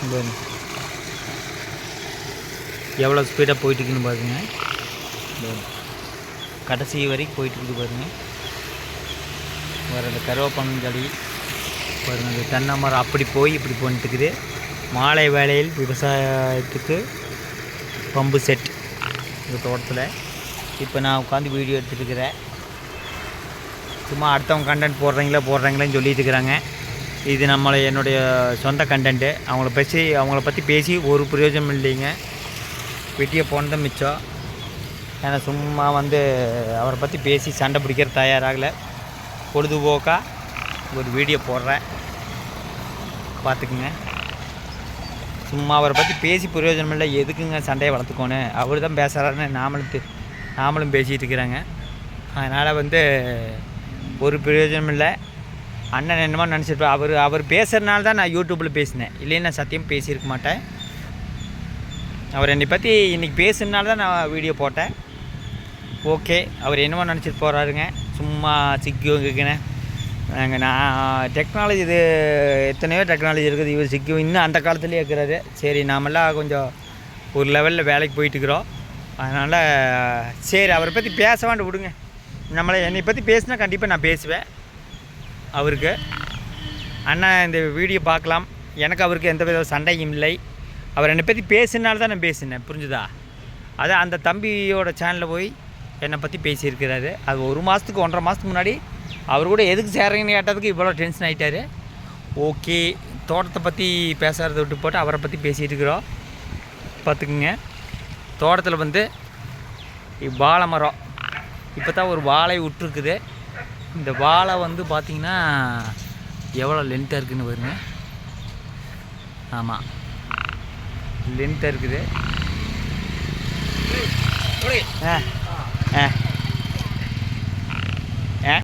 பாருங்க. எவ்வளோ ஸ்பீடாக போயிட்டுருக்குன்னு பாருங்கள் பாருங்க. கடைசி வரைக்கும் போயிட்டுருக்கு பாருங்கள் பாருங்க அந்த கருவேப்பனஞ்செடி பாருங்கள் அந்த தென்னை மரம் அப்படி போய் இப்படி போயிட்டுருக்குது. மாலை வேலையில் விவசாயத்துக்கு பம்பு செட் இந்த தோட்டத்தில். இப்போ நான் உட்காந்து வீடியோ எடுத்துகிட்டு இருக்கிறேன். சும்மா அடுத்தவங்க கண்டென்ட் போடுறீங்களா போடுறாங்களேன்னு சொல்லிட்டு இருக்கிறாங்க. இது நம்மளை என்னுடைய சொந்த கண்டென்ட்டு அவங்கள பேசி அவங்கள பற்றி பேசி ஒரு பிரயோஜனம் இல்லைங்க. வெட்டியை போனதும் மிச்சம். ஏன்னா சும்மா வந்து அவரை பற்றி பேசி சண்டை பிடிக்கிற தயாராகலை. பொழுதுபோக்காக ஒரு வீடியோ போடுறேன். பார்த்துக்குங்க. சும்மா அவரை பற்றி பேசி பிரயோஜனம் இல்லை. எதுக்குங்க சண்டையை வளர்த்துக்கோன்னு? அவர் தான் பேசுகிறாருன்னு நாமளும் நாமளும் பேசிகிட்டு இருக்கிறாங்க. அதனால் வந்து ஒரு பிரயோஜனம் இல்லை. அண்ணன் என்னமோ நினச்சிட்டு அவர் அவர் பேசுகிறனால தான் நான் யூடியூப்பில் பேசினேன். நான் சத்தியம் பேசியிருக்க மாட்டேன். அவர் என்னை பற்றி இன்றைக்கி பேசுனால தான் நான் வீடியோ போட்டேன். ஓகே அவர் என்னமோ நினச்சிட்டு போகிறாருங்க சும்மா சிக்கிவங்கக்குன்னு நாங்கள் நான் டெக்னாலஜி இது எத்தனையோ டெக்னாலஜி இருக்குது. இவர் சிக்கி இன்னும் அந்த காலத்துலேயே இருக்கிறாரு. சரி நாமெல்லாம் கொஞ்சம் ஒரு லெவலில் வேலைக்கு போயிட்டுருக்குறோம் அதனால் சரி அவரை பற்றி பேச வேண்டாம் விடுங்க. நம்மளை என்னை பற்றி பேசினா கண்டிப்பாக நான் பேசுவேன். அவருக்கு. அண்ணன் இந்த வீடியோ பார்க்கலாம். எனக்கு அவருக்கு எந்த வித சண்டையும் இல்லை. அவர் என்னை பற்றி பேசினால தான் நான் பேசினேன். புரிஞ்சுதா? அதான் அந்த தம்பியோட சேனலில் போய் என்னை பற்றி பேசியிருக்கிறாரு. அது ஒரு மாதத்துக்கு ஒன்றரை மாதத்துக்கு முன்னாடி அவர் கூட எதுக்கு சேரங்கன்னு கேட்டதுக்கு இவ்வளோ டென்ஷன் ஆகிட்டாரு ஓகே தோட்டத்தை பற்றி பேசுகிறத விட்டு போட்டு அவரை பற்றி பேசிகிட்டு இருக்கிறோம் பார்த்துக்குங்க. தோட்டத்தில் வந்து வாழை மரம். இப்போ தான் ஒரு வாழை விட்டுருக்குது இந்த வாழை வந்து பார்த்திங்கன்னா எவ்வளோ லென்த்தாக இருக்குன்னு பாருங்க. ஆமாம் லென்த்தாக இருக்குது. ஆ ஆ.